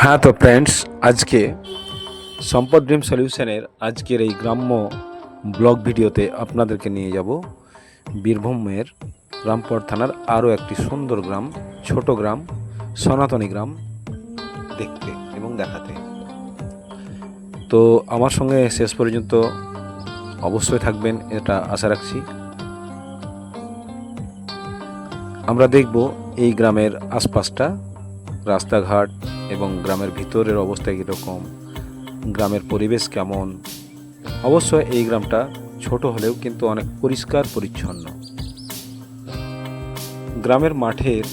হ্যাঁ তো ফ্রেন্ডস আজকে সম্পদ ড্রিম সলিউশনের আজকের এই গ্রাম্য ব্লগ ভিডিওতে আপনাদেরকে নিয়ে যাব বীরভূমের রামপুর থানার আরও একটি সুন্দর গ্রাম, ছোট গ্রাম, সনাতনী গ্রাম দেখতে এবং দেখাতে। তো আমার সঙ্গে শেষ পর্যন্ত অবশ্যই থাকবেন, এটা আশা রাখছি। আমরা দেখব এই গ্রামের আশপাশটা, রাস্তাঘাট এবং গ্রামের ভিতরের অবস্থা কীরকম গ্রামের পরিবেশ কেমন? অবশ্যই এই গ্রামটা ছোট হলেও কিন্তু অনেক পরিষ্কার, পরিচ্ছন্ন। গ্রামের মাঠের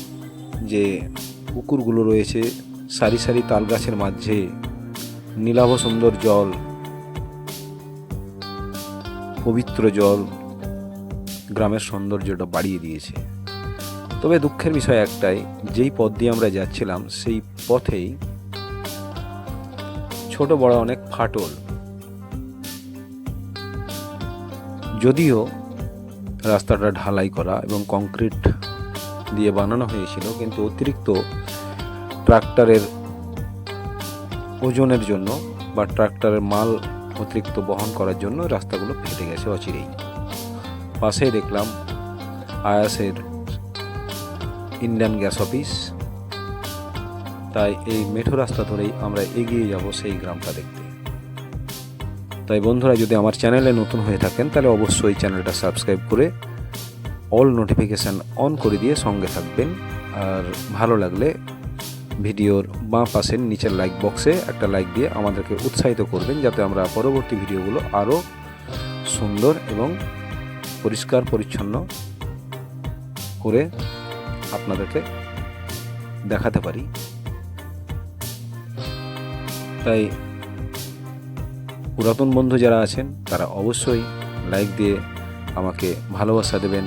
যে পুকুরগুলো রয়েছে, সারি সারি তাল গাছের মাঝে নীলাভ সুন্দর জল, পবিত্র জল গ্রামের সৌন্দর্যটা বাড়িয়ে দিয়েছে। তবে দুঃখের বিষয় একটাই, যেই পথ দিয়ে আমরা যাচ্ছিলাম, সেই পথেই ছোট বড় অনেক ফাটল। যদিও রাস্তাটা ঢালাই করা এবং কংক্রিট দিয়ে বানানো হয়েছিল, কিন্তু অতিরিক্ত ট্রাক্টরের ওজনের জন্য বা ট্রাক্টরের মাল অতিরিক্ত বহন করার জন্য রাস্তাগুলো ফেটে গেছে অচিরেই। পাশেই দেখলাম আয়াসের ইন্ডিয়ান গ্যাস অফিস। তাই এই মেঠো রাস্তা ধরেই আমরা এগিয়ে যাব সেই গ্রামটা দেখতে। তাই বন্ধুরা, যদি আমার চ্যানেলে নতুন হয়ে থাকেন, তাহলে অবশ্যই চ্যানেলটা সাবস্ক্রাইব করে অল নোটিফিকেশান অন করে দিয়ে সঙ্গে থাকবেন। আর ভালো লাগলে ভিডিওর বাঁ পাশের নিচের লাইক বক্সে একটা লাইক দিয়ে আমাদেরকে উৎসাহিত করবেন, যাতে আমরা পরবর্তী ভিডিওগুলো আরও সুন্দর এবং পরিষ্কার, পরিচ্ছন্ন করে আপনাদেরকে দেখাতে পারি। তাই পুরাতন বন্ধু যারা আছেন, তারা অবশ্যই লাইক দিয়ে আমাকে ভালোবাসা দেবেন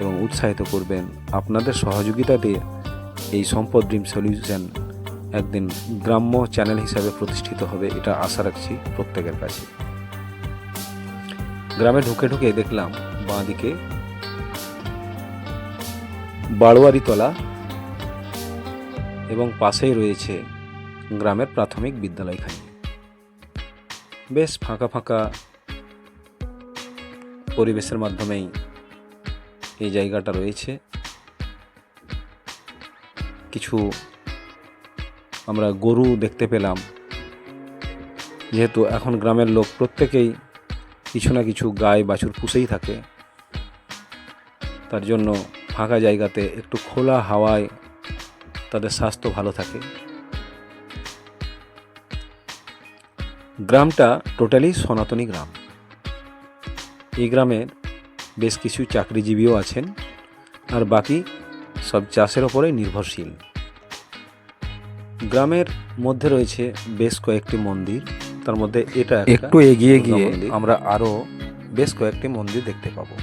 এবং উৎসাহিত করবেন। আপনাদের সহযোগিতাতে এই সম্পদ ড্রিম সলিউশন একদিন গ্রাম্য চ্যানেল হিসাবে প্রতিষ্ঠিত হবে, এটা আশা রাখছি প্রত্যেকের কাছে। গ্রামে ঢুকে ঢুকে দেখলাম বাঁদিকে বারোয়ারিতলা এবং পাশেই রয়েছে গ্রামের প্রাথমিক বিদ্যালয়খানি বেশ ফাঁকা ফাঁকা পরিবেশের মাধ্যমেই এই জায়গাটা রয়েছে। কিছু আমরা গরু দেখতে পেলাম। যেহেতু এখন গ্রামের লোক প্রত্যেকেই কিছু না কিছু গায়ে বাছুর পুষেই থাকে। তার জন্য ফাঁকা জায়গাতে একটু খোলা হাওয়ায় তাদের স্বাস্থ্য ভালো থাকে। গ্রামটা টোটালি সনাতনী গ্রাম। এই গ্রামের বেশ কিছু চাকরিজীবীও আছেন আর বাকি সব চাষের ওপরেই নির্ভরশীল। গ্রামের মধ্যে রয়েছে বেশ কয়েকটি মন্দির তার মধ্যে এটা একটু এগিয়ে গিয়ে আমরা আরও বেশ কয়েকটি মন্দির দেখতে পাবো।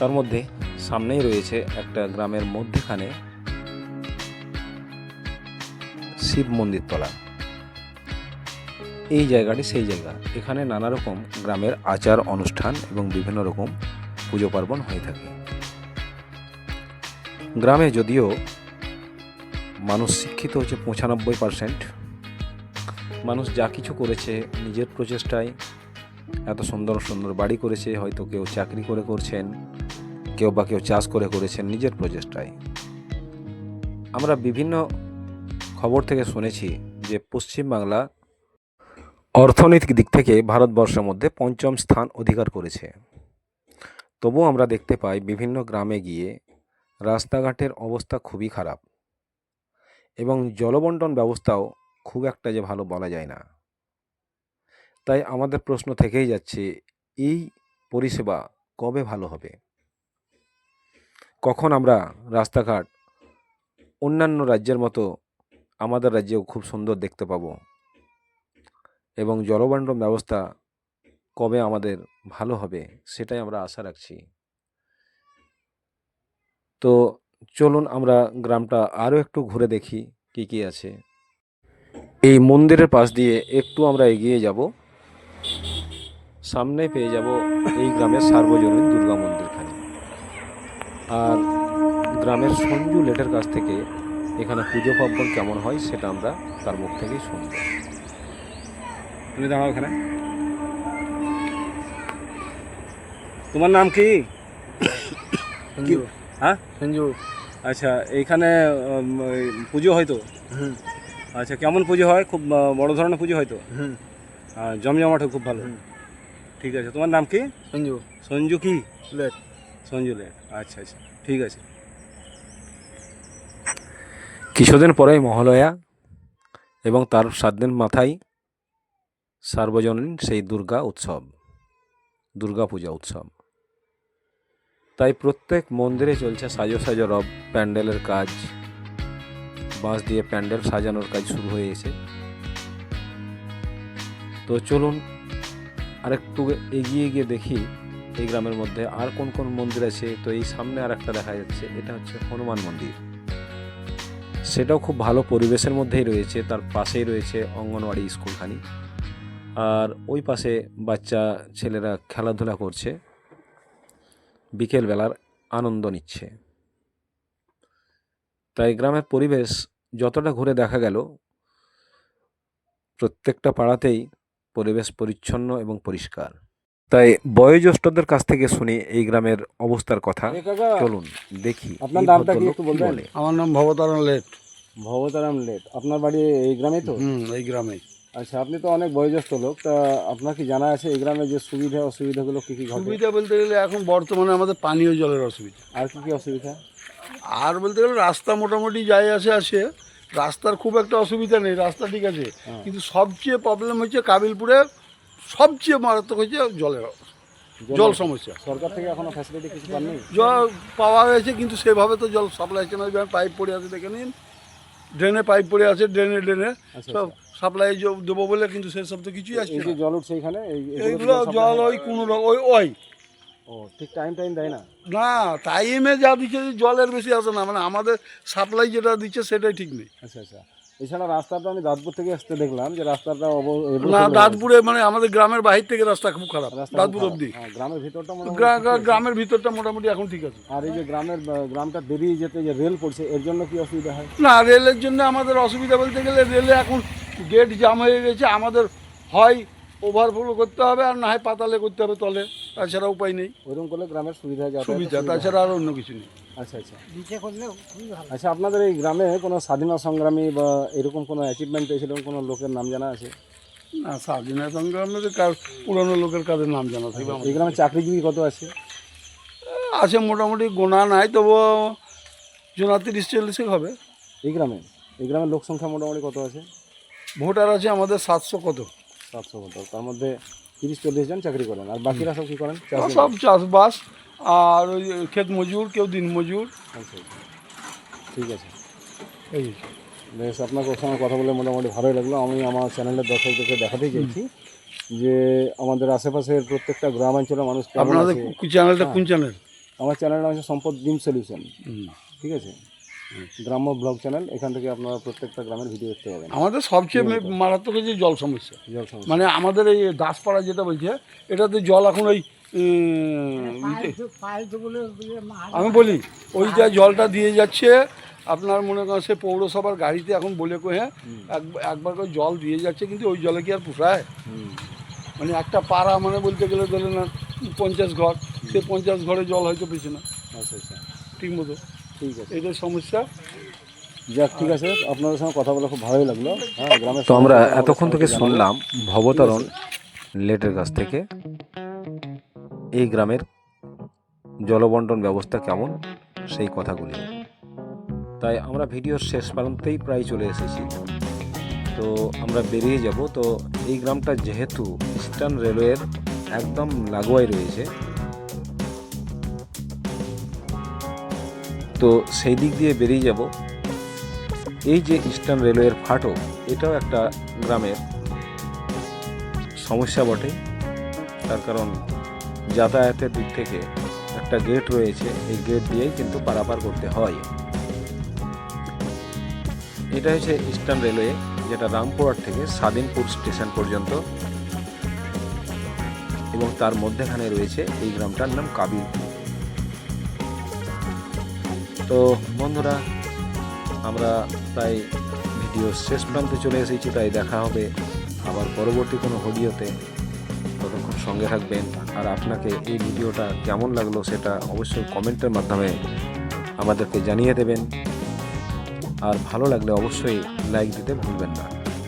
তার মধ্যে সামনেই রয়েছে একটা গ্রামের মধ্যেখানে শিব মন্দির তলা। এই জায়গাটি সেই জায়গা। এখানে নানা রকম গ্রামের আচার, অনুষ্ঠান এবং বিভিন্ন রকম পুজো পার্বণ হয়ে থাকে। গ্রামে যদিও মানুষ শিক্ষিত হচ্ছে পঁচানব্বই পারসেন্ট, মানুষ যা কিছু করেছে নিজের প্রচেষ্টায়, এত সুন্দর সুন্দর বাড়ি করেছে, হয়তো কেউ চাকরি করে করছেন কেউ বা কেউ চাষ করে করেছেন নিজের প্রচেষ্টায়। আমরা বিভিন্ন খবর থেকে শুনেছি যে পশ্চিমবাংলা অর্থনৈতিক দিক থেকে ভারতবর্ষের মধ্যে পঞ্চম স্থান অধিকার করেছে। তবুও আমরা দেখতে পাই বিভিন্ন গ্রামে গিয়ে রাস্তাঘাটের অবস্থা খুবই খারাপ এবং জলবন্টন ব্যবস্থাও খুব একটা যে ভালো বলা যায় না। তাই আমাদের প্রশ্ন থেকেই যাচ্ছে, এই পরিষেবা কবে ভালো হবে? কখন আমরা রাস্তাঘাট অন্যান্য রাজ্যের মতো আমাদের রাজ্যেও খুব সুন্দর দেখতে পাব। এবং জলবন্টন ব্যবস্থা কবে আমাদের ভালো হবে সেটাই আমরা আশা রাখছি। তো চলুন আমরা গ্রামটা আরও একটু ঘুরে দেখি কি কি আছে। এই মন্দিরের পাশ দিয়ে একটু আমরা এগিয়ে যাব। সামনে পেয়ে যাব এই গ্রামের সার্বজনীন দুর্গা মন্দিরখানে আর গ্রামের সঞ্জু লেটের কাছ থেকে এখানে পুজো পার্বণ কেমন হয় সেটা আমরা তার মুখ থেকেই শুনব। তুমি দাঁড়াও এখানে। তোমার নাম কি? হ্যাঁ? সঞ্জু। আচ্ছা এইখানে পুজো হয় তো? হুম। আচ্ছা কেমন পুজো হয়? খুব বড় ধরনের পুজো হয় তো? আর জমজমাট খুব ভালো। ঠিক আছে তোমার নাম কি? সঞ্জু। সঞ্জু কি? লেট। আচ্ছা আচ্ছা ঠিক আছে। কিছুদিন পরেই মহালয়া এবং তার সাত দিন মাথায় সার্বজনীন সেই দুর্গা উৎসব, দুর্গা পূজা উৎসব। তাই প্রত্যেক মন্দিরে চলছে সাজো সাজো রব, প্যান্ডেলের কাজ, বাঁশ দিয়ে প্যান্ডেল সাজানোর কাজ শুরু হয়ে গেছে। তো চলুন আরেকটু এগিয়ে গিয়ে দেখি এই গ্রামের মধ্যে আর কোন কোন মন্দির আছে? তো এই সামনে আর একটা দেখা যাচ্ছে, এটা হচ্ছে হনুমান মন্দির। সেটাও খুব ভালো পরিবেশের মধ্যেই রয়েছে, তার পাশেই রয়েছে অঙ্গনওয়াড়ি স্কুলখানি। আর ওই পাশে বাচ্চা ছেলেরা খেলাধুলা করছে, বিকেলবেলার আনন্দ নিচ্ছে। তাই গ্রামের পরিবেশ যতটা ঘুরে দেখা গেল, প্রত্যেকটা পাড়াতেই পরিবেশ পরিচ্ছন্ন এবং পরিষ্কার। তাই বয়োজ্যেষ্ঠদের কাছ থেকে শুনি এই গ্রামের অবস্থার কথা। চলুন দেখি আপনার নামটা কি একটু বলবেন? আমার নাম ভবতারণ লেট। ভবতারাম লেট। আপনার বাড়ি এই গ্রামে তো? হুম এই গ্রামে আচ্ছা আপনি তো অনেক বয়োজ্যেষ্ঠ লোক তা আপনার কি জানা আছে এই গ্রামে যে সুবিধা অসুবিধাগুলো কি কি ঘটে? সুবিধা বলতে গেলে এখন বর্তমানে আমাদের পানীয় জলের অসুবিধা। আর কি কি অসুবিধা? আর বলতে গেলে রাস্তা মোটামুটি যাই আসে আসে রাস্তার খুব একটা অসুবিধা নেই রাস্তা ঠিক আছে। হ্যাঁ। কিন্তু সবচেয়ে প্রবলেম হচ্ছে কাবিলপুরে সবচেয়ে মারাত্মক হচ্ছে জলের জল সমস্যা। সরকার থেকে এখনও ফ্যাসিলিটি কিছু পাননি? জল পাওয়া গেছে কিন্তু সেভাবে তো জল সাপ্লাই হচ্ছে না পাইপ পড়ে আছে দেখে নিন। ড্রেনে পাইপ পড়ে আছে ড্রেনে ড্রেনে আচ্ছা, সব সাপ্লাই দেবো বলে কিন্তু সেসব তো কিছুই আসছে না। জল উঠছে এখানে এইগুলো জল ওই কোনো ওই ওই। ও ঠিক টাইম টাইম দেয় না? না টাইমে যা দিচ্ছে জলের বেশি আসে না। মানে আমাদের সাপ্লাই যেটা দিচ্ছে সেটাই ঠিক নেই। আচ্ছা আচ্ছা। এছাড়া রাস্তাটা আমি দাঁতপুর থেকে আসতে দেখলাম যে রাস্তাটা অব- না দাঁতপুরে মানে আমাদের গ্রামের বাহির থেকে রাস্তা খুব খারাপ। দাঁতপুর। অব্দি হ্যাঁ, গ্রামের ভিতরটা। গ্রামের ভিতরটা মোটামুটি এখন ঠিক আছে। আর এই যে গ্রামের গ্রামটা বেরিয়ে যেতে যে রেল পড়ছে এর জন্য কি অসুবিধা হয়? না রেলের জন্য আমাদের অসুবিধা বলতে গেলে রেলে এখন গেট জাম হয়ে গেছে আমাদের হয় ওভারফ্লো করতে হবে আর না হয় পাতালে করতে হবে তলে। তাছাড়া উপায় নেই। ওইরকম করলে গ্রামের সুবিধা সুবিধা তাছাড়া আর অন্য কিছু নেই। আচ্ছা আচ্ছা। আচ্ছা আপনাদের এই গ্রামে কোনো স্বাধীনতা সংগ্রামী বা এরকম কোনো অ্যাচিভমেন্ট পেয়েছিল? কোনো লোকের নাম জানা আছে? না স্বাধীনতা সংগ্রামে কাজ পুরনো লোকের কাদের নাম জানা থাকবে এই গ্রামে চাকরিজীবী কত আছে? আছে মোটামুটি গোনা নাই তবু জোনা তিরিশ চল্লিশে হবে। এই গ্রামে? এই গ্রামের লোক সংখ্যা মোটামুটি কত আছে? ভোটার আছে আমাদের সাতশো কত। সাতশো কত তার মধ্যে তিরিশ চল্লিশ জন চাকরি করেন। আর বাকিরা সব কী করেন? সব চাষবাস আর ওই ক্ষেত মজুর কেউ দিন মজুর। আচ্ছা আচ্ছা। ঠিক আছে। এই বেশ আপনার সঙ্গে কথা বলে মোটামুটি ভালোই লাগল। আমি আমার চ্যানেলের দর্শকদেরকে দেখাতে চাইছি যে আমাদের আশেপাশের প্রত্যেকটা গ্রামাঞ্চলের মানুষ আপনাদের চ্যানেলটা কোন চ্যানেল? আমার চ্যানেলের নাম হচ্ছে সম্পদ ডিম সলিউশন ঠিক আছে? গ্রাম্য ব্লগ চ্যানেল এখান থেকে আপনারা প্রত্যেকটা গ্রামের ভিডিও দেখতে পাবেন। আমাদের সবচেয়ে মারাত্মক হচ্ছে জল সমস্যা। জল সমস্যা। মানে আমাদের এই দাসপাড়া যেটা বলছে এটাতে জল এখন ওই আমি বলি ওই যে জলটা দিয়ে যাচ্ছে আপনার মনে করেন সে পৌরসভার গাড়িতে এখন বলে কো হ্যাঁ এক- একবার করে জল দিয়ে যাচ্ছে কিন্তু ওই জলে কি আর পোষায় মানে একটা পাড়া মানে বলতে গেলে ধরে না পঞ্চাশ ঘর সে পঞ্চাশ ঘরে জল হয়তো পেছে না। আচ্ছা আচ্ছা। ঠিক মতো। ঠিক আছে। এটাই সমস্যা? যাক ঠিক আছে আপনাদের সঙ্গে কথা বলে খুব ভালোই লাগল। হ্যাঁ গ্রামের তো আমরা এতক্ষণ থেকে শুনলাম ভবতারণ লেটের কাছ থেকে। এই গ্রামের জলবন্টন ব্যবস্থা কেমন, সেই কথাগুলি। তাই আমরা ভিডিওর শেষ প্রান্তেই প্রায় চলে এসেছি। তো আমরা বেরিয়ে যাব। তো এই গ্রামটা যেহেতু ইস্টার্ন রেলওয়ের একদম লাগোয়ায় রয়েছে। তো সেই দিক দিয়ে বেরিয়ে যাব। এই যে ইস্টার্ন রেলওয়ের ফাটক এটাও একটা গ্রামের সমস্যা বটে। তার কারণ যাতায়াতের দিক থেকে একটা গেট রয়েছে, এই গেট দিয়েই কিন্তু পারাপার করতে হয়। এটা হচ্ছে ইস্টার্ন রেলওয়ে যেটা রামপুরহাট থেকে স্বাধীনপুর স্টেশন পর্যন্ত এবং তার মধ্যেখানে রয়েছে এই গ্রামটার নাম কাবিলপুর তো বন্ধুরা, আমরা প্রায় ভিডিও শেষ প্রান্তে চলে এসেছি, তাই দেখা হবে আবার পরবর্তী কোনো ভিডিওতে সঙ্গে থাকবেন। আর আপনাকে এই ভিডিওটা কেমন লাগল সেটা অবশ্যই কমেন্টের মাধ্যমে আমাদেরকে জানিয়ে দেবেন। আর ভালো লাগলে অবশ্যই লাইক দিতে ভুলবেন না।